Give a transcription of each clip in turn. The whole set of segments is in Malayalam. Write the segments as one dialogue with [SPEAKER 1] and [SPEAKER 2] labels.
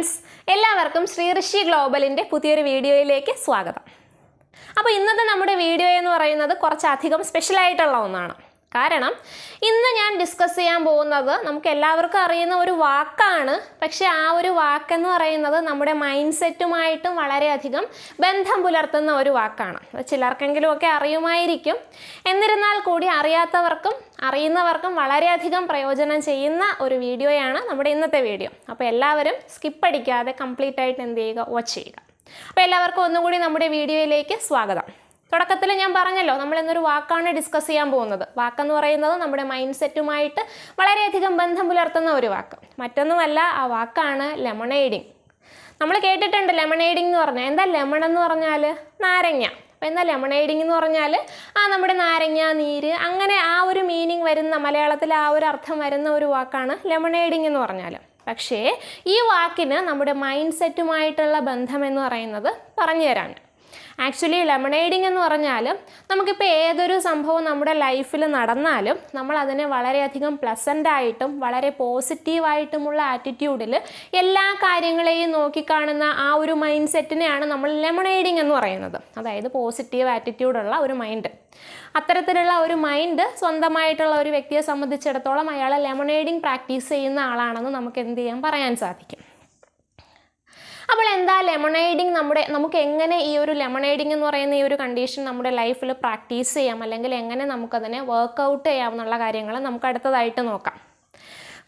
[SPEAKER 1] ഫ്രണ്ട്സ് എല്ലാവർക്കും ശ്രീ ഋഷി ഗ്ലോബലിന്റെ പുതിയൊരു വീഡിയോയിലേക്ക് സ്വാഗതം. അപ്പോൾ ഇന്നത്തെ നമ്മുടെ വീഡിയോ എന്ന് പറയുന്നത് കുറച്ചധികം സ്പെഷ്യലായിട്ടുള്ള ഒന്നാണ്. കാരണം ഇന്ന് ഞാൻ ഡിസ്കസ് ചെയ്യാൻ പോകുന്നത് നമുക്ക് എല്ലാവർക്കും അറിയുന്ന ഒരു വാക്കാണ്. പക്ഷേ ആ ഒരു വാക്കെന്ന് പറയുന്നത് നമ്മുടെ മൈൻഡ് സെറ്റുമായിട്ടും വളരെയധികം ബന്ധം പുലർത്തുന്ന ഒരു വാക്കാണ്. അത് ചിലർക്കെങ്കിലും ഒക്കെ അറിയുമായിരിക്കും. എന്നിരുന്നാൽ കൂടി അറിയാത്തവർക്കും അറിയുന്നവർക്കും വളരെയധികം പ്രയോജനം ചെയ്യുന്ന ഒരു വീഡിയോയാണ് നമ്മുടെ ഇന്നത്തെ വീഡിയോ. അപ്പോൾ എല്ലാവരും സ്കിപ്പ് അടിക്കാതെ കംപ്ലീറ്റ് ആയിട്ട് എന്ത് ചെയ്യുക? വാച്ച് ചെയ്യുക. അപ്പോൾ എല്ലാവർക്കും ഒന്നുകൂടി നമ്മുടെ വീഡിയോയിലേക്ക് സ്വാഗതം. തുടക്കത്തിൽ ഞാൻ പറഞ്ഞല്ലോ നമ്മൾ ഇന്നൊരു വാക്കാണ് ഡിസ്കസ് ചെയ്യാൻ പോകുന്നത്. വാക്കെന്ന് പറയുന്നത് നമ്മുടെ മൈൻഡ് സെറ്റുമായിട്ട് വളരെയധികം ബന്ധം പുലർത്തുന്ന ഒരു വാക്ക്. മറ്റൊന്നുമല്ല ആ വാക്കാണ് ലെമണേഡിങ് നമ്മൾ കേട്ടിട്ടുണ്ട് ലെമണേഡിങ് എന്ന് പറഞ്ഞാൽ എന്താ ലെമൺ എന്ന് പറഞ്ഞാൽ നാരങ്ങ. അപ്പോൾ എന്താ ലെമണേഡിങ് എന്ന് പറഞ്ഞാൽ ആ നമ്മുടെ നാരങ്ങ നീര് അങ്ങനെ ആ ഒരു മീനിങ് വരുന്ന മലയാളത്തിൽ ആ ഒരു അർത്ഥം വരുന്ന ഒരു വാക്കാണ് ലെമണേഡിങ് എന്ന് പറഞ്ഞാൽ പക്ഷേ ഈ വാക്കിന് നമ്മുടെ മൈൻഡ് സെറ്റുമായിട്ടുള്ള ബന്ധം എന്ന് പറയുന്നത് പറഞ്ഞു ആക്ച്വലി ലെമണേഡിങ് എന്ന് പറഞ്ഞാൽ നമുക്കിപ്പോൾ ഏതൊരു സംഭവം നമ്മുടെ ലൈഫിൽ നടന്നാലും നമ്മൾ അതിനെ വളരെയധികം പ്ലസന്റായിട്ടും വളരെ പോസിറ്റീവായിട്ടുമുള്ള ആറ്റിറ്റ്യൂഡിൽ എല്ലാ കാര്യങ്ങളെയും നോക്കിക്കാണുന്ന ആ ഒരു മൈൻഡ് സെറ്റിനെയാണ് നമ്മൾ ലെമണേഡിങ് എന്ന് പറയുന്നത്. അതായത് പോസിറ്റീവ് ആറ്റിറ്റ്യൂഡുള്ള ഒരു മൈൻഡ് അത്തരത്തിലുള്ള ഒരു മൈൻഡ് സ്വന്തമായിട്ടുള്ള ഒരു വ്യക്തിയെ സംബന്ധിച്ചിടത്തോളം അയാൾ ലെമണേഡിങ് പ്രാക്ടീസ് ചെയ്യുന്ന ആളാണെന്ന് നമുക്ക് എന്ത് ചെയ്യാൻ പറയാൻ സാധിക്കും. അപ്പോൾ എന്താ ലെമണൈഡിങ് നമ്മുടെ നമുക്ക് എങ്ങനെ ഈ ഒരു ലെമണൈഡിങ് എന്ന് പറയുന്ന ഈ ഒരു കണ്ടീഷൻ നമ്മുടെ ലൈഫിൽ പ്രാക്ടീസ് ചെയ്യാം അല്ലെങ്കിൽ എങ്ങനെ നമുക്കതിനെ വർക്കൗട്ട് ചെയ്യാം എന്നുള്ള കാര്യങ്ങൾ നമുക്ക് അടുത്തതായിട്ട് നോക്കാം.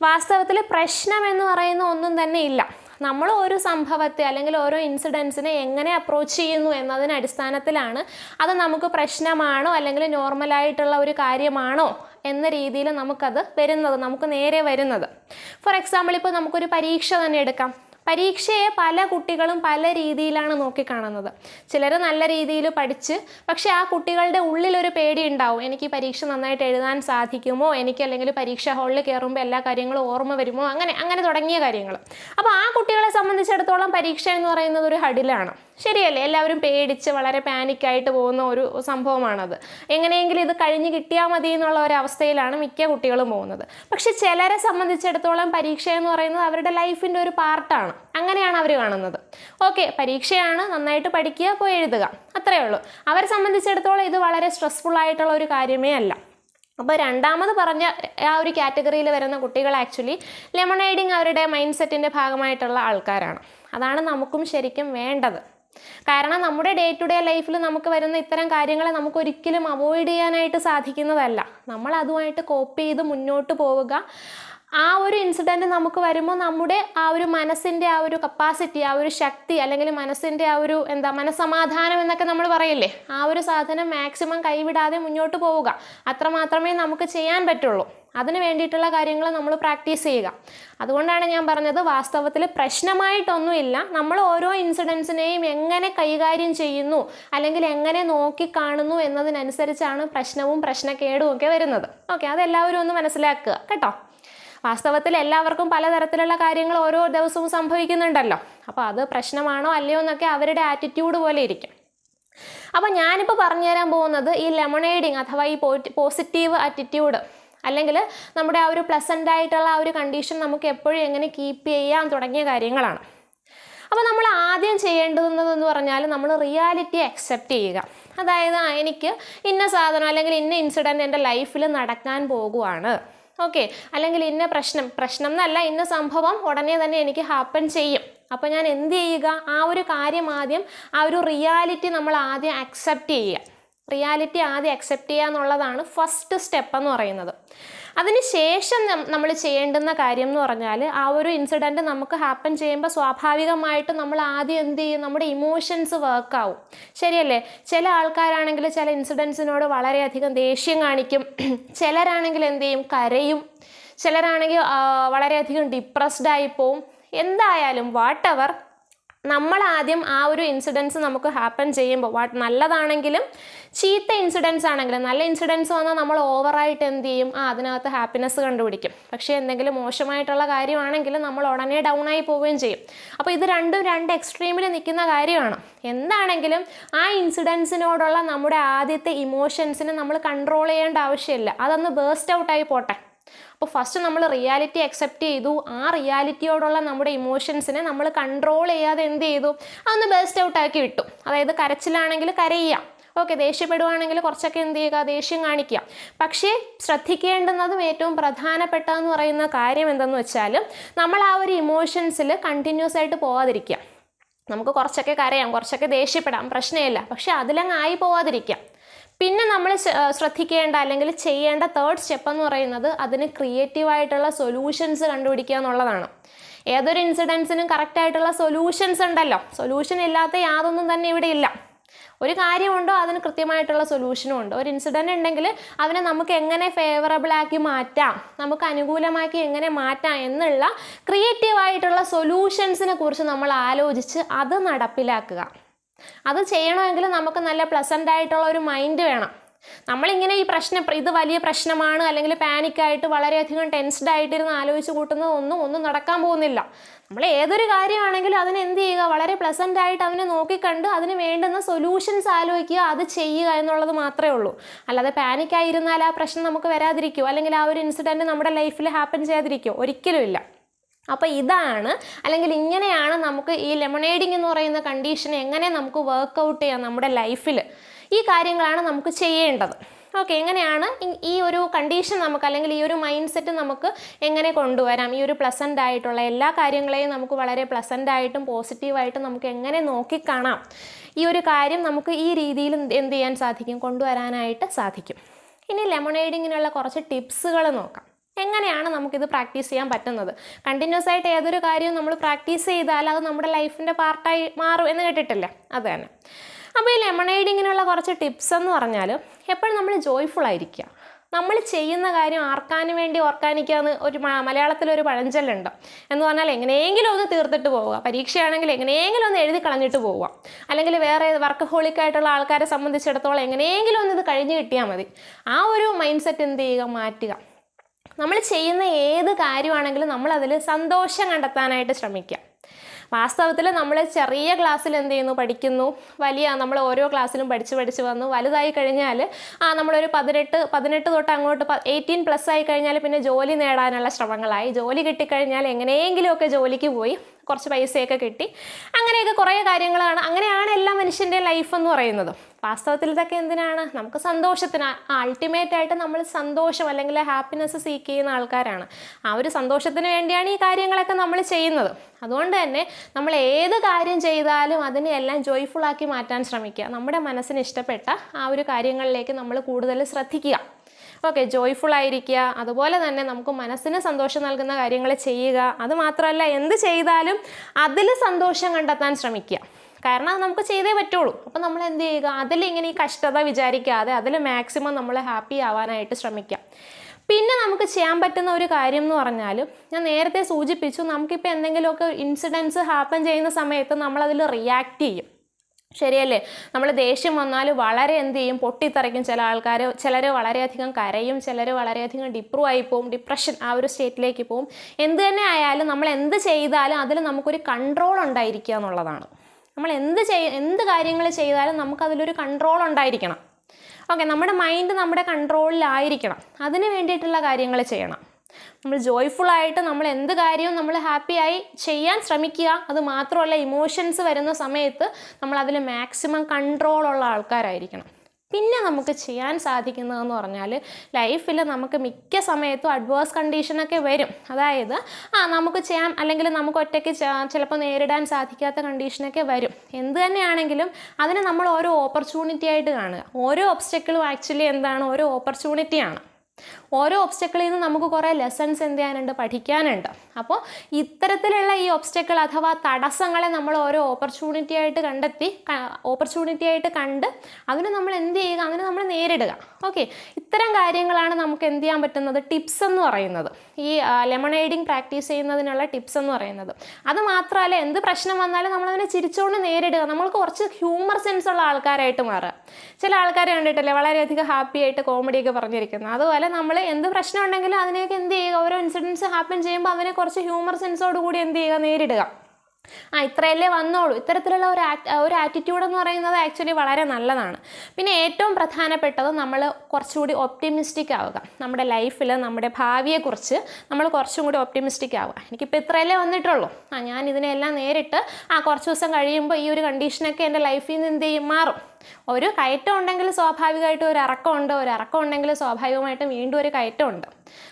[SPEAKER 1] വാസ്തവത്തിൽ പ്രശ്നം എന്ന് പറയുന്ന ഒന്നും തന്നെ ഇല്ല. നമ്മൾ ഓരോ സംഭവത്തെ അല്ലെങ്കിൽ ഓരോ ഇൻസിഡൻസിനെ എങ്ങനെ അപ്രോച്ച് ചെയ്യുന്നു എന്നതിന് അടിസ്ഥാനത്തിലാണ് അത് നമുക്ക് പ്രശ്നമാണോ അല്ലെങ്കിൽ നോർമലായിട്ടുള്ള ഒരു കാര്യമാണോ എന്ന രീതിയിൽ നമുക്കത് വരുന്നത് നമുക്ക് നേരെ വരുന്നത്. ഫോർ എക്സാമ്പിൾ ഇപ്പോൾ നമുക്കൊരു പരീക്ഷ തന്നെ എടുക്കാം. പരീക്ഷയെ പല കുട്ടികളും പല രീതിയിലാണ് നോക്കിക്കാണുന്നത്. ചിലർ നല്ല രീതിയിൽ പഠിച്ച് പക്ഷേ ആ കുട്ടികളുടെ ഉള്ളിലൊരു പേടി ഉണ്ടാവും എനിക്ക് പരീക്ഷ നന്നായിട്ട് എഴുതാൻ സാധിക്കുമോ? എനിക്ക് അല്ലെങ്കിൽ പരീക്ഷാ ഹാളിൽ കയറുമ്പോൾ എല്ലാ കാര്യങ്ങളും ഓർമ്മ വരുമോ? അങ്ങനെ അങ്ങനെ തുടങ്ങിയ കാര്യങ്ങൾ അപ്പോൾ ആ കുട്ടികളെ സംബന്ധിച്ചിടത്തോളം പരീക്ഷ എന്ന് പറയുന്നത് ഒരു ഹഡിലാണ്. ശരിയല്ലേ? എല്ലാവരും പേടിച്ച് വളരെ പാനിക്കായിട്ട് പോകുന്ന ഒരു സംഭവമാണത്. എങ്ങനെയെങ്കിലും ഇത് കഴിഞ്ഞ് കിട്ടിയാൽ മതി എന്നുള്ള ഒരു അവസ്ഥയിലാണ് മിക്ക കുട്ടികളും പോകുന്നത്. പക്ഷെ ചിലരെ സംബന്ധിച്ചിടത്തോളം പരീക്ഷ എന്ന് പറയുന്നത് അവരുടെ ലൈഫിന്റെ ഒരു പാർട്ടാണ്. അങ്ങനെയാണ് അവർ കാണുന്നത്. ഓക്കെ പരീക്ഷയാണ് നന്നായിട്ട് പഠിക്കുക പോയി എഴുതുക. അത്രയേ ഉള്ളൂ. അവരെ സംബന്ധിച്ചിടത്തോളം ഇത് വളരെ സ്ട്രെസ്ഫുൾ ആയിട്ടുള്ള ഒരു കാര്യമേ അല്ല. അപ്പോൾ രണ്ടാമത് പറഞ്ഞ ആ ഒരു കാറ്റഗറിയിൽ വരുന്ന കുട്ടികൾ ആക്ച്വലി ലെമണൈഡിങ് അവരുടെ മൈൻഡ് സെറ്റിന്റെ ഭാഗമായിട്ടുള്ള ആൾക്കാരാണ്. അതാണ് നമുക്കും ശരിക്കും വേണ്ടത്. കാരണം നമ്മുടെ ഡേ ടു ഡേ ലൈഫിൽ നമുക്ക് വരുന്ന ഇത്തരം കാര്യങ്ങളെ നമുക്ക് ഒരിക്കലും അവോയ്ഡ് ചെയ്യാനായിട്ട് സാധിക്കുന്നതല്ല. നമ്മൾ അതുമായിട്ട് കോപ്പ് ചെയ്ത് മുന്നോട്ട് പോവുക. ആ ഒരു ഇൻസിഡന്റ് നമുക്ക് വരുമ്പോൾ നമ്മുടെ ആ ഒരു മനസ്സിന്റെ ആ ഒരു കപ്പാസിറ്റി ആ ഒരു ശക്തി അല്ലെങ്കിൽ മനസ്സിന്റെ ആ ഒരു എന്താ മനസ്സമാധാനം എന്നൊക്കെ നമ്മൾ പറയില്ലേ? ആ ഒരു സാധനം മാക്സിമം കൈവിടാതെ മുന്നോട്ട് പോവുക. അത്രമാത്രമേ നമുക്ക് ചെയ്യാൻ പറ്റുള്ളൂ. അതിന് വേണ്ടിയിട്ടുള്ള കാര്യങ്ങൾ നമ്മൾ പ്രാക്ടീസ് ചെയ്യുക. അതുകൊണ്ടാണ് ഞാൻ പറഞ്ഞത് വാസ്തവത്തിൽ പ്രശ്നമായിട്ടൊന്നുമില്ല. നമ്മൾ ഓരോ ഇൻസിഡൻസിനെയും എങ്ങനെ കൈകാര്യം ചെയ്യുന്നു അല്ലെങ്കിൽ എങ്ങനെ നോക്കിക്കാണുന്നു എന്നതിനനുസരിച്ചാണ് പ്രശ്നവും പ്രശ്നക്കേടും ഒക്കെ വരുന്നത്. ഓക്കെ അതെല്ലാവരും ഒന്ന് മനസ്സിലാക്കുക കേട്ടോ. വാസ്തവത്തിൽ എല്ലാവർക്കും പലതരത്തിലുള്ള കാര്യങ്ങൾ ഓരോ ദിവസവും സംഭവിക്കുന്നുണ്ടല്ലോ. അപ്പോൾ അത് പ്രശ്നമാണോ അല്ലയോ എന്നൊക്കെ അവരുടെ ആറ്റിറ്റ്യൂഡ് പോലെ ഇരിക്കും. അപ്പോൾ ഞാനിപ്പോൾ പറഞ്ഞുതരാൻ പോകുന്നത് ഈ ലെമണേഡിങ് അഥവാ ഈ പോസിറ്റീവ് ആറ്റിറ്റ്യൂഡ് അല്ലെങ്കിൽ നമ്മുടെ ആ ഒരു പ്ലസന്റ് ആയിട്ടുള്ള ആ ഒരു കണ്ടീഷൻ നമുക്ക് എപ്പോഴും എങ്ങനെ കീപ്പ് ചെയ്യാൻ തുടങ്ങിയ കാര്യങ്ങളാണ്. അപ്പോൾ നമ്മൾ ആദ്യം ചെയ്യേണ്ടതെന്ന് പറഞ്ഞാൽ നമ്മൾ റിയാലിറ്റി അക്സെപ്റ്റ് ചെയ്യുക. അതായത് എനിക്ക് ഇന്ന സാധനം അല്ലെങ്കിൽ ഇന്ന ഇൻസിഡന്റ് എന്റെ ലൈഫിൽ നടക്കാൻ പോകുവാണ്. ഓക്കെ അല്ലെങ്കിൽ ഇന്ന പ്രശ്നം പ്രശ്നം എന്നല്ല ഇന്ന സംഭവം ഉടനെ തന്നെ എനിക്ക് ഹാപ്പൻ ചെയ്യും. അപ്പോൾ ഞാൻ എന്ത് ചെയ്യുക? ആ ഒരു കാര്യം ആദ്യം ആ ഒരു റിയാലിറ്റി നമ്മൾ ആദ്യം അക്സെപ്റ്റ് ചെയ്യുക. റിയാലിറ്റി ആദ്യം അക്സെപ്റ്റ് ചെയ്യുക എന്നുള്ളതാണ് ഫസ്റ്റ് സ്റ്റെപ്പ് എന്ന് പറയുന്നത്. അതിനുശേഷം നമ്മൾ ചെയ്യേണ്ടുന്ന കാര്യം എന്ന് പറഞ്ഞാൽ ആ ഒരു ഇൻസിഡന്റ് നമുക്ക് ഹാപ്പൻ ചെയ്യുമ്പോൾ സ്വാഭാവികമായിട്ട് നമ്മൾ ആദ്യം എന്ത് ചെയ്യും? നമ്മുടെ ഇമോഷൻസ് വർക്കാവും ശരിയല്ലേ? ചില ആൾക്കാരാണെങ്കിൽ ചില ഇൻസിഡൻസിനോട് വളരെയധികം ദേഷ്യം കാണിക്കും. ചിലരാണെങ്കിൽ എന്ത് ചെയ്യും? കരയും. ചിലരാണെങ്കിൽ വളരെയധികം ഡിപ്രസ്ഡ് ആയി പോവും. എന്തായാലും വാട്ട് എവർ നമ്മൾ ആദ്യം ആ ഒരു ഇൻസിഡൻസ് നമുക്ക് ഹാപ്പൻ ചെയ്യുമ്പോൾ വാട്ട് നല്ലതാണെങ്കിലും ചീത്ത ഇൻസിഡൻസ് ആണെങ്കിലും നല്ല ഇൻസിഡൻസ് വന്നാൽ നമ്മൾ ഓവറായിട്ട് എന്ത് ചെയ്യും? ആ അതിനകത്ത് ഹാപ്പിനെസ് കണ്ടുപിടിക്കും. പക്ഷേ എന്തെങ്കിലും മോശമായിട്ടുള്ള കാര്യമാണെങ്കിൽ നമ്മൾ ഉടനെ ഡൗൺ ആയി പോവുകയും ചെയ്യും. അപ്പോൾ ഇത് രണ്ടും രണ്ട് എക്സ്ട്രീമിൽ നിൽക്കുന്ന കാര്യമാണ്. എന്താണെങ്കിലും ആ ഇൻസിഡൻസിനോടുള്ള നമ്മുടെ ആദ്യത്തെ ഇമോഷൻസിനെ നമ്മൾ കൺട്രോൾ ചെയ്യേണ്ട ആവശ്യമില്ല. അതൊന്ന് ബേസ്റ്റ് ഔട്ടായി പോട്ടെ. അപ്പോൾ ഫസ്റ്റ് നമ്മൾ റിയാലിറ്റി അക്സെപ്റ്റ് ചെയ്തു. ആ റിയാലിറ്റിയോടുള്ള നമ്മുടെ ഇമോഷൻസിനെ നമ്മൾ കൺട്രോൾ ചെയ്യാതെ എന്ത് ചെയ്തു? അതൊന്ന് ബേസ്റ്റ് ഔട്ട് ആക്കി വിട്ടു. അതായത് കരച്ചിലാണെങ്കിൽ കരയുക. ഓക്കെ ദേഷ്യപ്പെടുവാണെങ്കിൽ കുറച്ചൊക്കെ എന്ത് ചെയ്യുക? ദേഷ്യം കാണിക്കുക. പക്ഷേ ശ്രദ്ധിക്കേണ്ടുന്നതും ഏറ്റവും പ്രധാനപ്പെട്ടതെന്ന് പറയുന്ന കാര്യം എന്തെന്ന് വെച്ചാൽ നമ്മൾ ആ ഒരു ഇമോഷൻസിൽ കണ്ടിന്യൂസ് ആയിട്ട് പോവാതിരിക്കുക. നമുക്ക് കുറച്ചൊക്കെ കരയാം കുറച്ചൊക്കെ ദേഷ്യപ്പെടാം പ്രശ്നമില്ല. പക്ഷെ അതിലങ്ങ് ആയി പോവാതിരിക്കാം പിന്നെ നമ്മൾ ശ്രദ്ധിക്കേണ്ട അല്ലെങ്കിൽ ചെയ്യേണ്ട തേർഡ് സ്റ്റെപ്പ് എന്ന് പറയുന്നത് അതിന് ക്രിയേറ്റീവായിട്ടുള്ള സൊല്യൂഷൻസ് കണ്ടുപിടിക്കുക എന്നുള്ളതാണ്. ഏതൊരു ഇൻസിഡൻസിനും കറക്റ്റായിട്ടുള്ള സൊല്യൂഷൻസ് ഉണ്ടല്ലോ. സൊല്യൂഷൻ ഇല്ലാത്ത യാതൊന്നും തന്നെ ഇവിടെ ഇല്ല. ഒരു കാര്യമുണ്ടോ അതിന് കൃത്യമായിട്ടുള്ള സൊല്യൂഷനും ഉണ്ട്. ഒരു ഇൻസിഡന്റ് ഉണ്ടെങ്കിൽ അതിനെ നമുക്ക് എങ്ങനെ ഫേവറബിളാക്കി മാറ്റാം നമുക്ക് അനുകൂലമാക്കി എങ്ങനെ മാറ്റാം എന്നുള്ള ക്രിയേറ്റീവായിട്ടുള്ള സൊല്യൂഷൻസിനെ കുറിച്ച് നമ്മൾ ആലോചിച്ച് അത് നടപ്പിലാക്കുക. അത് ചെയ്യണമെങ്കിൽ നമുക്ക് നല്ല പ്ലസന്റ് ആയിട്ടുള്ള ഒരു മൈൻഡ് വേണം. നമ്മളിങ്ങനെ ഈ പ്രശ്നം ഇത് വലിയ പ്രശ്നമാണ് അല്ലെങ്കിൽ പാനിക്കായിട്ട് വളരെയധികം ടെൻസ്ഡ് ആയിട്ടിരുന്ന് ആലോചിച്ച് കൂട്ടുന്നതൊന്നും ഒന്നും നടക്കാൻ പോകുന്നില്ല. നമ്മൾ ഏതൊരു കാര്യമാണെങ്കിലും അതിനെ എന്ത് ചെയ്യുക? വളരെ പ്ലസന്റ് ആയിട്ട് അതിനെ നോക്കിക്കണ്ട് അതിന് വേണ്ടുന്ന സൊല്യൂഷൻസ് ആലോചിക്കുക അത് ചെയ്യുക എന്നുള്ളത് മാത്രമേ ഉള്ളൂ. അല്ലാതെ പാനിക്കായിരുന്നാൽ ആ പ്രശ്നം നമുക്ക് വരാതിരിക്കുമോ അല്ലെങ്കിൽ ആ ഒരു ഇൻസിഡന്റ് നമ്മുടെ ലൈഫിൽ ഹാപ്പൻ ചെയ്യാതിരിക്കുമോ ഒരിക്കലും ഇല്ല. അപ്പോൾ ഇതാണ്. അല്ലെങ്കിൽ ഇങ്ങനെയാണ് നമുക്ക് ഈ ലെമണേഡിങ് എന്ന് പറയുന്ന കണ്ടീഷൻ എങ്ങനെ നമുക്ക് വർക്കൗട്ട് ചെയ്യാം നമ്മുടെ ലൈഫിൽ ഈ കാര്യങ്ങളാണ് നമുക്ക് ചെയ്യേണ്ടത്. ഓക്കെ എങ്ങനെയാണ് ഈ- ഒരു കണ്ടീഷൻ നമുക്ക് അല്ലെങ്കിൽ ഈ ഒരു മൈൻഡ് സെറ്റ് നമുക്ക് എങ്ങനെ കൊണ്ടുവരാം? ഈ ഒരു പ്ലസന്റ് ആയിട്ടുള്ള എല്ലാ കാര്യങ്ങളെയും നമുക്ക് വളരെ പ്ലസന്റ് ആയിട്ടും പോസിറ്റീവായിട്ടും നമുക്ക് എങ്ങനെ നോക്കിക്കാണാം? ഈ ഒരു കാര്യം നമുക്ക് ഈ രീതിയിൽ എന്ത് ചെയ്യാൻ സാധിക്കും? കൊണ്ടുവരാനായിട്ട് സാധിക്കും. ഇനി ലെമണേഡിങ്ങിനുള്ള കുറച്ച് ടിപ്സുകൾ നോക്കാം. എങ്ങനെയാണ് നമുക്കിത് പ്രാക്ടീസ് ചെയ്യാൻ പറ്റുന്നത്? കണ്ടിന്യൂസ് ആയിട്ട് ഏതൊരു കാര്യവും നമ്മൾ പ്രാക്ടീസ് ചെയ്താൽ അത് നമ്മുടെ ലൈഫിന്റെ പാർട്ടായി മാറും എന്ന് കേട്ടിട്ടില്ലേ? അത് തന്നെ. അപ്പോൾ ഈ ലെമണേഡിങ്ങിനുള്ള കുറച്ച് ടിപ്സ് എന്ന് പറഞ്ഞാൽ എപ്പോഴും നമ്മൾ ജോയ്ഫുൾ ആയിരിക്കുക. നമ്മൾ ചെയ്യുന്ന കാര്യം ആർക്കാനും വേണ്ടി ഓർക്കാനിക്കുക എന്ന് ഒരു മലയാളത്തിലൊരു പഴഞ്ചൊല്ലുണ്ട്. എന്ന് പറഞ്ഞാൽ എങ്ങനെയെങ്കിലും ഒന്ന് തീർത്തിട്ട് പോവുക. പരീക്ഷയാണെങ്കിൽ എങ്ങനെയെങ്കിലും ഒന്ന് എഴുതി കളഞ്ഞിട്ട് പോവുക. അല്ലെങ്കിൽ വേറെ വർക്ക് ഹോളിക്കായിട്ടുള്ള ആൾക്കാരെ സംബന്ധിച്ചിടത്തോളം എങ്ങനെയെങ്കിലും ഒന്ന് ഇത് കഴിഞ്ഞ് കിട്ടിയാൽ മതി. ആ ഒരു മൈൻഡ് സെറ്റ് എന്ത് ചെയ്യുക? മാറ്റുക. നമ്മൾ ചെയ്യുന്ന ഏത് കാര്യമാണെങ്കിലും നമ്മൾ അതിൽ സന്തോഷം കണ്ടെത്താനായിട്ട് ശ്രമിക്കുക. വാസ്തവത്തിൽ നമ്മൾ ചെറിയ ക്ലാസ്സിൽ എന്ത് ചെയ്യുന്നു? പഠിക്കുന്നു. വലിയ നമ്മൾ ഓരോ ക്ലാസ്സിലും പഠിച്ച് പഠിച്ച് വന്നു. വലുതായി കഴിഞ്ഞാൽ ആ നമ്മളൊരു പതിനെട്ട് പതിനെട്ട് തൊട്ട് അങ്ങോട്ട് എയ്റ്റീൻ പ്ലസ് ആയി കഴിഞ്ഞാൽ പിന്നെ ജോലി നേടാനുള്ള ശ്രമങ്ങളായി. ജോലി കിട്ടിക്കഴിഞ്ഞാൽ എങ്ങനെയെങ്കിലുമൊക്കെ ജോലിക്ക് പോയി. കുറച്ച് പൈസയൊക്കെ കിട്ടി. അങ്ങനെയൊക്കെ കുറേ കാര്യങ്ങളാണ്. അങ്ങനെയാണ് എല്ലാ മനുഷ്യന്റെ ലൈഫ് എന്ന് പറയുന്നത്. വാസ്തവത്തിൽ ഇതൊക്കെ എന്തിനാണ്? നമുക്ക് സന്തോഷത്തിന് അൾട്ടിമേറ്റ് ആയിട്ട് നമ്മൾ സന്തോഷം അല്ലെങ്കിൽ ഹാപ്പിനെസ് സീക്ക് ചെയ്യുന്ന ആൾക്കാരാണ്. ആ ഒരു സന്തോഷത്തിന് വേണ്ടിയാണ് ഈ കാര്യങ്ങളൊക്കെ നമ്മൾ ചെയ്യുന്നത്. അതുകൊണ്ട് തന്നെ നമ്മൾ ഏത് കാര്യം ചെയ്താലും അതിനെ എല്ലാം ജോയ്ഫുൾ ആക്കി മാറ്റാൻ ശ്രമിക്കുക. നമ്മുടെ മനസ്സിന് ഇഷ്ടപ്പെട്ട ആ ഒരു കാര്യങ്ങളിലേക്ക് നമ്മൾ കൂടുതൽ ശ്രദ്ധിക്കുക. ഓക്കെ ജോയ്ഫുൾ ആയിരിക്കുക അതുപോലെ തന്നെ നമുക്ക് മനസ്സിന് സന്തോഷം നൽകുന്ന കാര്യങ്ങൾ ചെയ്യുക. അത് മാത്രമല്ല എന്ത് ചെയ്താലും അതിൽ സന്തോഷം കണ്ടെത്താൻ ശ്രമിക്കുക. കാരണം അത് നമുക്ക് ചെയ്തേ പറ്റുള്ളൂ. അപ്പം നമ്മൾ എന്ത് ചെയ്യുക? അതിൽ ഇങ്ങനെ ഈ കഷ്ടത വിചാരിക്കാതെ അതിൽ മാക്സിമം നമ്മൾ ഹാപ്പി ആവാനായിട്ട് ശ്രമിക്കാം പിന്നെ നമുക്ക് ചെയ്യാൻ പറ്റുന്ന ഒരു കാര്യം എന്ന് പറഞ്ഞാൽ ഞാൻ നേരത്തെ സൂചിപ്പിച്ചു നമുക്കിപ്പോൾ എന്തെങ്കിലുമൊക്കെ ഇൻസിഡൻസ് ഹാപ്പൻ ചെയ്യുന്ന സമയത്ത് നമ്മളതിൽ റിയാക്ട് ചെയ്യും. ശരിയല്ലേ? നമ്മൾ ദേഷ്യം വന്നാൽ വളരെ എന്ത് ചെയ്യും? പൊട്ടിത്തെറിക്കും ചില ആൾക്കാർ ചിലർ വളരെയധികം കരയും ചിലർ വളരെയധികം ഡിപ്രൂവ് ആയി പോവും ഡിപ്രഷൻ ആ ഒരു സ്റ്റേറ്റിലേക്ക് പോവും. എന്ത് തന്നെ ആയാലും നമ്മൾ എന്ത് ചെയ്താലും അതിൽ നമുക്കൊരു കൺട്രോൾ ഉണ്ടായിരിക്കുക എന്നുള്ളതാണ്. നമ്മൾ എന്ത് ചെയ് എന്ത് കാര്യങ്ങൾ ചെയ്താലും നമുക്കതിലൊരു കൺട്രോൾ ഉണ്ടായിരിക്കണം. ഓക്കെ നമ്മുടെ മൈൻഡ് നമ്മുടെ കൺട്രോളിലായിരിക്കണം അതിന് വേണ്ടിയിട്ടുള്ള കാര്യങ്ങൾ ചെയ്യണം. നമ്മൾ ജോയ്ഫുൾ ആയിട്ട് നമ്മൾ എന്ത് കാര്യവും നമ്മൾ ഹാപ്പിയായി ചെയ്യാൻ ശ്രമിക്കുക. അത് മാത്രമല്ല ഇമോഷൻസ് വരുന്ന സമയത്ത് നമ്മൾ അതിൽ മാക്സിമം കൺട്രോൾ കൺട്രോളുള്ള ആൾക്കാരായിരിക്കണം. പിന്നെ നമുക്ക് ചെയ്യാൻ സാധിക്കുന്നതെന്ന് പറഞ്ഞാൽ ലൈഫിൽ നമുക്ക് മിക്ക സമയത്തും അഡ്വേഴ്സ് കണ്ടീഷനൊക്കെ വരും. അതായത് ആ നമുക്ക് ചെയ്യാൻ അല്ലെങ്കിൽ നമുക്ക് ഒറ്റയ്ക്ക് ചിലപ്പോൾ നേരിടാൻ സാധിക്കാത്ത കണ്ടീഷനൊക്കെ വരും. എന്ത് തന്നെയാണെങ്കിലും അതിനെ നമ്മൾ ഓരോ ഓപ്പർച്യൂണിറ്റി ആയിട്ട് കാണുക. ഓരോ ഒബ്സ്റ്റക്കിളും ആക്ച്വലി എന്താണ്? ഓരോ ഓപ്പർച്യൂണിറ്റിയാണ് ഓരോ ഒബ്സ്റ്റക്കിളിൽ നിന്ന് നമുക്ക് കുറേ ലെസൺസ് എന്ത് ചെയ്യാനുണ്ട് പഠിക്കാനുണ്ട്. അപ്പോൾ ഇത്തരത്തിലുള്ള ഈ ഒബ്സ്റ്റക്കിൾ അഥവാ തടസ്സങ്ങളെ നമ്മൾ ഓരോ ഓപ്പർച്യൂണിറ്റി ആയിട്ട് കണ്ടെത്തി ഓപ്പർച്യൂണിറ്റി ആയിട്ട് കണ്ട് അതിന് നമ്മൾ എന്ത് ചെയ്യുക അതിനെ നമ്മൾ നേരിടുക. ഓക്കെ ഇത്തരം കാര്യങ്ങളാണ് നമുക്ക് എന്ത് ചെയ്യാൻ പറ്റുന്നത്? ടിപ്സ് എന്ന് പറയുന്നത്. ഈ ലെമണൈഡിങ് പ്രാക്ടീസ് ചെയ്യുന്നതിനുള്ള ടിപ്സ് എന്ന് പറയുന്നത്. അത് മാത്രമല്ല എന്ത് പ്രശ്നം വന്നാലും നമ്മളതിനെ ചിരിച്ചുകൊണ്ട് നേരിടുക. നമ്മൾക്ക് കുറച്ച് ഹ്യൂമർ സെൻസ് ഉള്ള ആൾക്കാരായിട്ട് മാറുക. ചില ആൾക്കാരെ കണ്ടിട്ടില്ലേ വളരെയധികം ഹാപ്പി ആയിട്ട് കോമഡിയൊക്കെ പറഞ്ഞിരിക്കുന്നത്. അതുപോലെ നമ്മൾ എന്ത് പ്രശ്നം ഉണ്ടെങ്കിലും അതിനെയൊക്കെ എന്ത് ചെയ്യുക? ഓരോ ഇൻസിഡൻസ് ഹാപ്പൻ ചെയ്യുമ്പോൾ അവനെ കുറച്ച് ഹ്യൂമർ സെൻസോട് കൂടി എന്ത് ചെയ്യുക? നേരിടുക. ആ ഇത്രയല്ലേ വന്നോളൂ. ഇത്തരത്തിലുള്ള ഒരു ഒരു ആറ്റിറ്റ്യൂഡ് എന്ന് പറയുന്നത് ആക്ച്വലി വളരെ നല്ലതാണ്. പിന്നെ ഏറ്റവും പ്രധാനപ്പെട്ടത് നമ്മൾ കുറച്ചുകൂടി ഒപ്റ്റിമിസ്റ്റിക് ആവുക. നമ്മുടെ ലൈഫിൽ നമ്മുടെ ഭാവിയെക്കുറിച്ച് നമ്മൾ കുറച്ചും കൂടി ഒപ്റ്റിമിസ്റ്റിക് ആവുക. എനിക്കിപ്പോൾ ഇത്രയല്ലേ വന്നിട്ടുള്ളൂ. ആ ഞാൻ ഇതിനെല്ലാം നേരിട്ട് ആ കുറച്ച് ദിവസം കഴിയുമ്പോൾ ഈ ഒരു കണ്ടീഷനൊക്കെ എന്റെ ലൈഫിൽ നിന്ന് എന്ത് ചെയ്യും? മാറും. ഒരു കയറ്റം ഉണ്ടെങ്കിൽ സ്വാഭാവികമായിട്ടും ഒരു ഇറക്കമുണ്ട് ഒരു ഇറക്കം ഉണ്ടെങ്കിൽ സ്വാഭാവികമായിട്ടും വീണ്ടും ഒരു കയറ്റമുണ്ട്.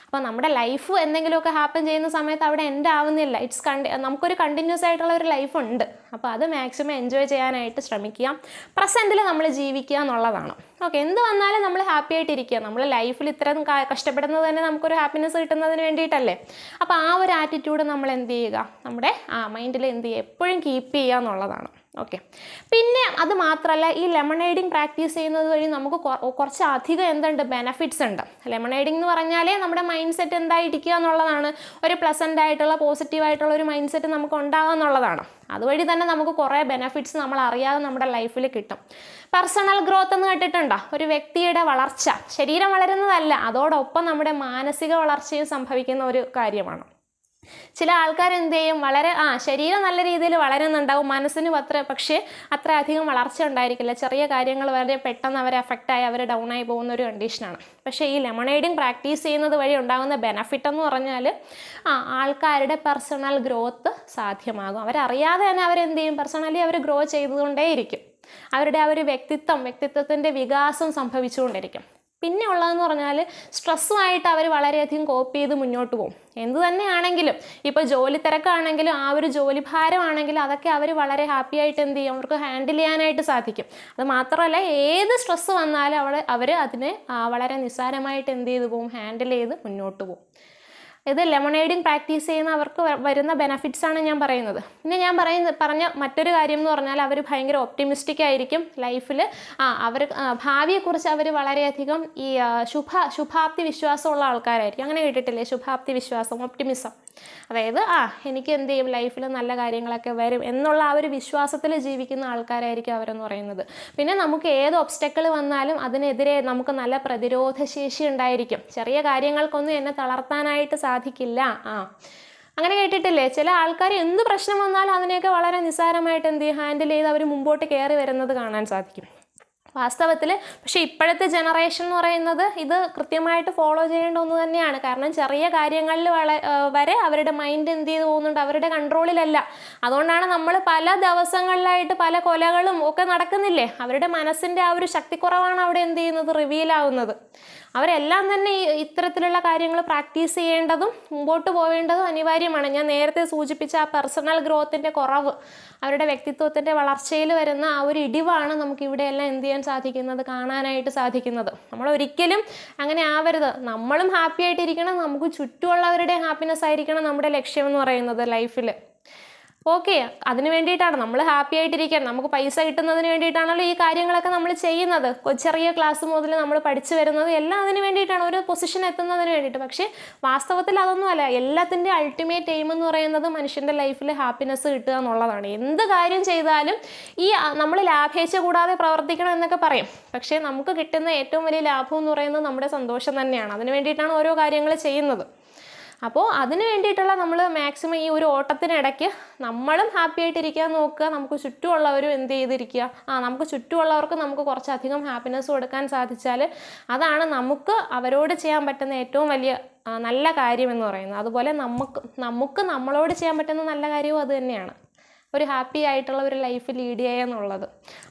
[SPEAKER 1] അപ്പോൾ നമ്മുടെ ലൈഫ് എന്തെങ്കിലുമൊക്കെ ഹാപ്പൻ ചെയ്യുന്ന സമയത്ത് അവിടെ എൻഡ് ആവുന്നില്ല. ഇറ്റ്സ് കണ്ടി നമുക്കൊരു കണ്ടിന്യൂസ് ആയിട്ടുള്ള ഒരു ലൈഫ് ഉണ്ട്. അപ്പോൾ അത് മാക്സിമം എൻജോയ് ചെയ്യാനായിട്ട് ശ്രമിക്കുക. പ്രസന്റിൽ നമ്മൾ ജീവിക്കുക എന്നുള്ളതാണ്. ഓക്കെ എന്ത് വന്നാലും നമ്മൾ ഹാപ്പി ആയിട്ടിരിക്കുക. നമ്മൾ ലൈഫിൽ ഇത്രയും കഷ്ടപ്പെടുന്നത് തന്നെ നമുക്കൊരു ഹാപ്പിനെസ് കിട്ടുന്നതിന് വേണ്ടിയിട്ടല്ലേ? അപ്പോൾ ആ ഒരു ആറ്റിറ്റ്യൂഡ് നമ്മൾ എന്ത് ചെയ്യുക? നമ്മുടെ ആ മൈൻഡിൽ എന്ത് ചെയ്യുക? എപ്പോഴും കീപ്പ് ചെയ്യുക എന്നുള്ളതാണ്. ഓക്കെ പിന്നെ അത് മാത്രമല്ല ഈ ലെമണേഡിങ് പ്രാക്ടീസ് ചെയ്യുന്നത് വഴി നമുക്ക് കുറച്ച് അധികം എന്തുണ്ട്? ബെനഫിറ്റ്സ് ഉണ്ട്. ലെമണേഡിങ് എന്ന് പറഞ്ഞാലേ നമ്മുടെ മൈൻഡ് സെറ്റ് എന്തായിരിക്കുക എന്നുള്ളതാണ്. ഒരു പ്ലസന്റ് ആയിട്ടുള്ള പോസിറ്റീവ് ആയിട്ടുള്ള ഒരു മൈൻഡ് സെറ്റ് നമുക്ക് ഉണ്ടാകുക എന്നുള്ളതാണ്. അതുവഴി തന്നെ നമുക്ക് കുറേ ബെനഫിറ്റ്സ് നമ്മൾ അറിയാതെ നമ്മുടെ ലൈഫിൽ കിട്ടും. പേഴ്സണൽ ഗ്രോത്ത് എന്ന് കേട്ടിട്ടുണ്ടോ? ഒരു വ്യക്തിയുടെ വളർച്ച. ശരീരം വളരുന്നതല്ല അതോടൊപ്പം നമ്മുടെ മാനസിക വളർച്ചയും സംഭവിക്കുന്ന ഒരു കാര്യമാണ്. ചില ആൾക്കാർ എന്ത് ചെയ്യും വളരെ ആ ശരീരം നല്ല രീതിയിൽ വളരുന്നുണ്ടാവും മനസ്സിന് അത്ര പക്ഷേ അത്ര അധികം വളർച്ച ഉണ്ടായിരിക്കില്ല. ചെറിയ കാര്യങ്ങൾ വളരെ പെട്ടെന്ന് അവരെ അഫക്റ്റ് ആയി അവർ ഡൗൺ ആയി പോകുന്ന ഒരു കണ്ടീഷനാണ് പക്ഷേ ഈ ലെമണേഡിങ് പ്രാക്ടീസ് ചെയ്യുന്നത് വഴി ഉണ്ടാകുന്ന ബെനഫിറ്റ് എന്ന് പറഞ്ഞാൽ ആ ആൾക്കാരുടെ പേഴ്സണൽ ഗ്രോത്ത് സാധ്യമാകും. അവരറിയാതെ തന്നെ അവരെന്ത് ചെയ്യും പേഴ്സണലി അവർ ഗ്രോ ചെയ്തുകൊണ്ടേയിരിക്കും. അവരുടെ ആ ഒരു വ്യക്തിത്വം വ്യക്തിത്വത്തിന്റെ വികാസം സംഭവിച്ചുകൊണ്ടിരിക്കും. പിന്നെ ഉള്ളതെന്ന് പറഞ്ഞാൽ സ്ട്രെസ്സുമായിട്ട് അവർ വളരെയധികം കോപ്പ് ചെയ്ത് മുന്നോട്ട് പോകും. എന്ത് തന്നെയാണെങ്കിലും ഇപ്പോൾ ജോലി തിരക്കാണെങ്കിലും ആ ഒരു ജോലി ഭാരമാണെങ്കിലും അതൊക്കെ അവർ വളരെ ഹാപ്പി ആയിട്ട് എന്ത് ചെയ്യും? അവർക്ക് ഹാൻഡിൽ ചെയ്യാനായിട്ട് സാധിക്കും. അത് മാത്രമല്ല ഏത് സ്ട്രെസ്സ് വന്നാലും അവൾ അവർ അതിനെ വളരെ നിസ്സാരമായിട്ട് എന്ത് ചെയ്തു പോകും? ഹാൻഡിൽ ചെയ്ത് മുന്നോട്ട് പോകും. ഇത് ലെമണേഡിങ് പ്രാക്ടീസ് ചെയ്യുന്ന അവർക്ക് വരുന്ന ബെനഫിറ്റ്സ് ആണ് ഞാൻ പറയുന്നത്. പിന്നെ ഞാൻ പറയുന്ന പറഞ്ഞ മറ്റൊരു കാര്യം എന്ന് പറഞ്ഞാൽ അവർ ഭയങ്കര ഒപ്റ്റിമിസ്റ്റിക് ആയിരിക്കും ലൈഫിൽ ആ അവർ ഭാവിയെക്കുറിച്ച് അവർ വളരെയധികം ഈ ശുഭ ശുഭാപ്തി വിശ്വാസമുള്ള ആൾക്കാരായിരിക്കും. അങ്ങനെ കേട്ടിട്ടില്ലേ? ശുഭാപ്തി വിശ്വാസം ഒപ്റ്റിമിസം അതായത് ആ എനിക്ക് എന്ത് ചെയ്യും? ലൈഫിൽ നല്ല കാര്യങ്ങളൊക്കെ വരും എന്നുള്ള ആ ഒരു വിശ്വാസത്തിൽ ജീവിക്കുന്ന ആൾക്കാരായിരിക്കും അവരെന്ന് പറയുന്നത്. പിന്നെ നമുക്ക് ഏത് ഒബ്സ്റ്റക്കിൾ വന്നാലും അതിനെതിരെ നമുക്ക് നല്ല പ്രതിരോധശേഷി ഉണ്ടായിരിക്കും. ചെറിയ കാര്യങ്ങൾക്കൊന്നും എന്നെ തളർത്താനായിട്ട് സാധിക്കില്ല. ആ. അങ്ങനെ കേട്ടിട്ടില്ലേ? ചില ആൾക്കാർ എന്ത് പ്രശ്നം വന്നാലും അതിനെയൊക്കെ വളരെ നിസ്സാരമായിട്ട് എന്ത് ഹാൻഡിൽ ചെയ്ത് അവർ മുമ്പോട്ട് കയറി വരുന്നത് കാണാൻ സാധിക്കും. വാസ്തവത്തിൽ പക്ഷേ ഇപ്പോഴത്തെ ജനറേഷൻ എന്ന് പറയുന്നത് ഇത് കൃത്യമായിട്ട് ഫോളോ ചെയ്യേണ്ട ഒന്ന് തന്നെയാണ്. കാരണം ചെറിയ കാര്യങ്ങളിൽ വള വരെ അവരുടെ മൈൻഡ് എന്ത് ചെയ്ത് പോകുന്നുണ്ട്? അവരുടെ കൺട്രോളിലല്ല അതുകൊണ്ടാണ് നമ്മൾ പല ദിവസങ്ങളിലായിട്ട് പല കൊലകളും ഒക്കെ നടക്കുന്നില്ലേ? അവരുടെ മനസ്സിന്റെ ആ ഒരു ശക്തിക്കുറവാണ് അവിടെ എന്ത് ചെയ്യുന്നത്? റിവീൽ ആവുന്നത്. അവരെല്ലാം തന്നെ ഇത്തരത്തിലുള്ള കാര്യങ്ങൾ പ്രാക്ടീസ് ചെയ്യേണ്ടതും മുമ്പോട്ട് പോവേണ്ടതും അനിവാര്യമാണ്. ഞാൻ നേരത്തെ സൂചിപ്പിച്ച ആ പേഴ്സണൽ ഗ്രോത്തിന്റെ കുറവ് അവരുടെ വ്യക്തിത്വത്തിന്റെ വളർച്ചയിൽ വരുന്ന ആ ഒരു ഇടിവാണ് നമുക്ക് ഇവിടെയെല്ലാം എന്ത് ചെയ്യാൻ സാധിക്കുന്നത് കാണാനായിട്ട് സാധിക്കുന്നത്. നമ്മൾ ഒരിക്കലും അങ്ങനെ ആവരുത്. നമ്മളും ഹാപ്പി ആയിട്ടിരിക്കണം. നമുക്ക് ചുറ്റുമുള്ളവരുടെ ഹാപ്പിനെസ് ആയിരിക്കണം നമ്മുടെ ലക്ഷ്യം എന്ന് പറയുന്നത് ലൈഫിൽ ഓക്കെ അതിന് വേണ്ടിയിട്ടാണ്. നമ്മൾ ഹാപ്പി ആയിട്ടിരിക്കാൻ നമുക്ക് പൈസ കിട്ടുന്നതിന് വേണ്ടിയിട്ടാണല്ലോ ഈ കാര്യങ്ങളൊക്കെ നമ്മൾ ചെയ്യുന്നത്. ചെറിയ ക്ലാസ് മുതൽ നമ്മൾ പഠിച്ചു വരുന്നത് എല്ലാം അതിന് വേണ്ടിയിട്ടാണ്. ഒരു പൊസിഷൻ എത്തുന്നതിന് വേണ്ടിയിട്ട്. പക്ഷേ വാസ്തവത്തിൽ അതൊന്നുമല്ല എല്ലാത്തിന്റെ അൾട്ടിമേറ്റ് എയിം എന്ന് പറയുന്നത് മനുഷ്യന്റെ ലൈഫിൽ ഹാപ്പിനെസ് കിട്ടുക എന്നുള്ളതാണ്. എന്ത് കാര്യം ചെയ്താലും ഈ നമ്മൾ ലാഭേച്ഛ കൂടാതെ പ്രവർത്തിക്കണം എന്നൊക്കെ പറയും. പക്ഷേ നമുക്ക് കിട്ടുന്ന ഏറ്റവും വലിയ ലാഭം എന്ന് പറയുന്നത് നമ്മുടെ സന്തോഷം തന്നെയാണ്. അതിന് വേണ്ടിയിട്ടാണ് ഓരോ കാര്യങ്ങൾ ചെയ്യുന്നത്. അപ്പോൾ അതിന് വേണ്ടിയിട്ടുള്ള നമ്മൾ മാക്സിമം ഈ ഒരു ഓട്ടത്തിനിടയ്ക്ക് നമ്മളും ഹാപ്പി ആയിട്ടിരിക്കാൻ നോക്കുക. നമുക്ക് ചുറ്റുമുള്ളവരും എന്ത് ചെയ്തിരിക്കുക? ആ നമുക്ക് ചുറ്റുമുള്ളവർക്ക് നമുക്ക് കുറച്ചധികം ഹാപ്പിനെസ് കൊടുക്കാൻ സാധിച്ചാൽ അതാണ് നമുക്ക് അവരോട് ചെയ്യാൻ പറ്റുന്ന ഏറ്റവും വലിയ നല്ല കാര്യം എന്ന് പറയുന്നത്. അതുപോലെ നമുക്ക് നമുക്ക് നമ്മളോട് ചെയ്യാൻ പറ്റുന്ന നല്ല കാര്യവും അത് തന്നെയാണ്. ഒരു ഹാപ്പി ആയിട്ടുള്ള ഒരു ലൈഫ് ലീഡ് ചെയ്യുക എന്നുള്ളത്.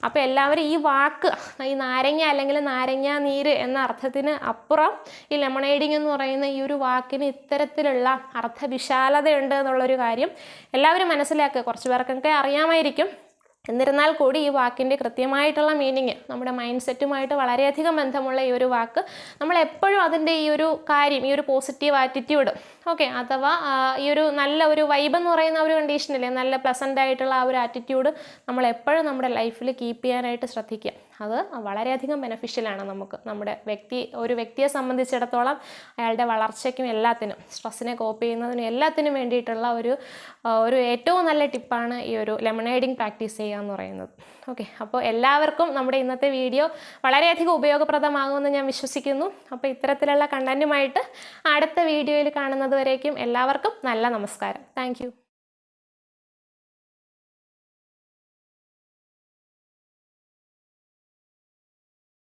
[SPEAKER 1] അപ്പോൾ എല്ലാവരും ഈ വാക്ക് ഈ നാരങ്ങ അല്ലെങ്കിൽ നാരങ്ങ നീര് എന്ന അർത്ഥത്തിന് അപ്പുറം ഈ ലെമണേഡിങ് എന്ന് പറയുന്ന ഈ ഒരു വാക്കിന് ഇത്തരത്തിലുള്ള അർത്ഥവിശാലതയുണ്ട് എന്നുള്ളൊരു കാര്യം എല്ലാവരും മനസ്സിലാക്കുക. കുറച്ച് പേർക്കൊക്കെ അറിയാമായിരിക്കും. എന്നിരുന്നാൽ കൂടി ഈ വാക്കിന്റെ കൃത്യമായിട്ടുള്ള മീനിങ് നമ്മുടെ മൈൻഡ് സെറ്റുമായിട്ട് വളരെയധികം ബന്ധമുള്ള ഈ ഒരു വാക്ക് നമ്മൾ എപ്പോഴും അതിന്റെ ഈ ഒരു കാര്യം ഈ ഒരു പോസിറ്റീവ് ആറ്റിറ്റ്യൂഡ് ഓക്കെ അഥവാ ഈ ഒരു നല്ല ഒരു വൈബ് എന്ന് പറയുന്ന ഒരു കണ്ടീഷനില്ലേ നല്ല പ്ലസന്റ് ആയിട്ടുള്ള ആ ഒരു ആറ്റിറ്റ്യൂഡ് നമ്മൾ എപ്പോഴും നമ്മുടെ ലൈഫിൽ കീപ്പ് ചെയ്യാനായിട്ട് ശ്രദ്ധിക്കുക. അത് വളരെയധികം ബെനഫിഷ്യലാണ് നമുക്ക്. നമ്മുടെ വ്യക്തി ഒരു വ്യക്തിയെ സംബന്ധിച്ചിടത്തോളം അയാളുടെ വളർച്ചയ്ക്കും എല്ലാത്തിനും സ്ട്രെസ്സിനെ കോപ്പ് ചെയ്യുന്നതിനും എല്ലാത്തിനും വേണ്ടിയിട്ടുള്ള ഒരു ഒരു ഏറ്റവും നല്ല ടിപ്പാണ് ഈ ഒരു ലെമണൈഡിങ് പ്രാക്ടീസ് ചെയ്യുക എന്ന് പറയുന്നത്. ഓക്കെ അപ്പോൾ എല്ലാവർക്കും നമ്മുടെ ഇന്നത്തെ വീഡിയോ വളരെയധികം ഉപയോഗപ്രദമാകുമെന്ന് ഞാൻ വിശ്വസിക്കുന്നു. അപ്പോൾ ഇത്തരത്തിലുള്ള കണ്ടന്റുമായിട്ട് അടുത്ത വീഡിയോയിൽ കാണുന്നത് വരേക്കും എല്ലാവർക്കും നല്ല നമസ്കാരം. താങ്ക്